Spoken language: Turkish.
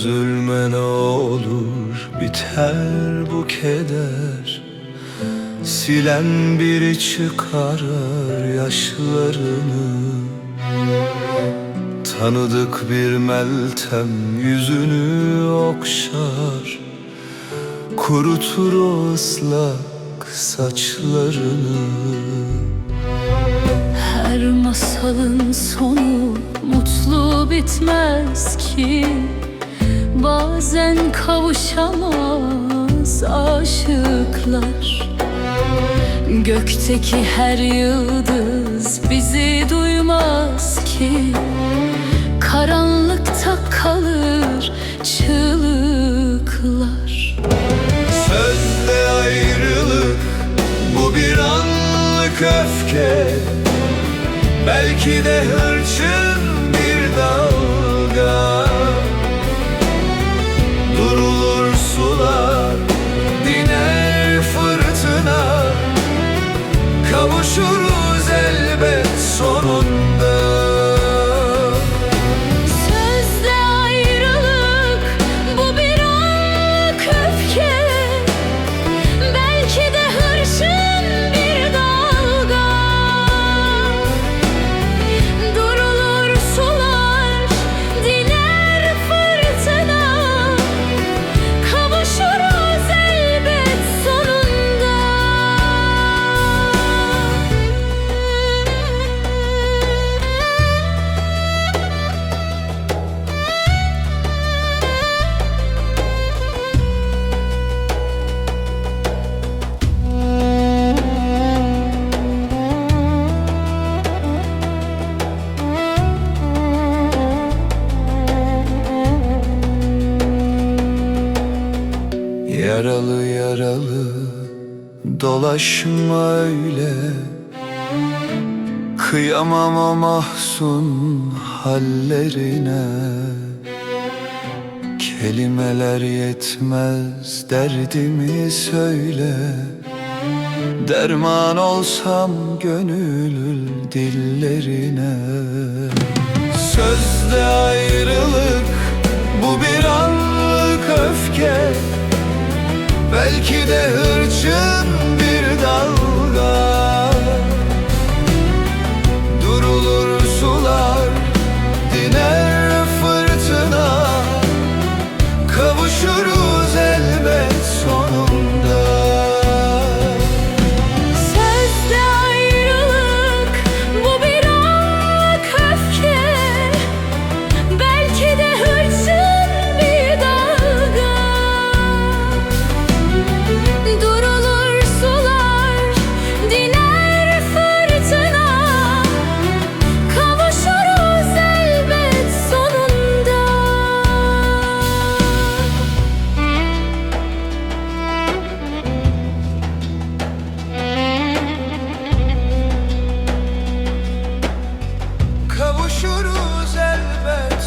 Üzülme ne olur biter bu keder. Silen biri çıkarır yaşlarını. Tanıdık bir meltem yüzünü okşar. Kurutur o ıslak saçlarını. Her masalın sonu mutlu bitmez ki. Bazen kavuşamaz aşıklar. Gökteki her yıldız bizi duymaz ki. Karanlıkta kalır çığlıklar. Sözde ayrılık bu bir anlık öfke. Belki de hırçın Yaralı yaralı dolaşma öyle. Kıyamam o mahzun hallerine. Kelimeler yetmez derdimi söyle. Derman olsam gönül dillerine. Sözde ayrılık bu bir anlık öfke Belki de hırçın bir dalga Kavuşuruz elbet.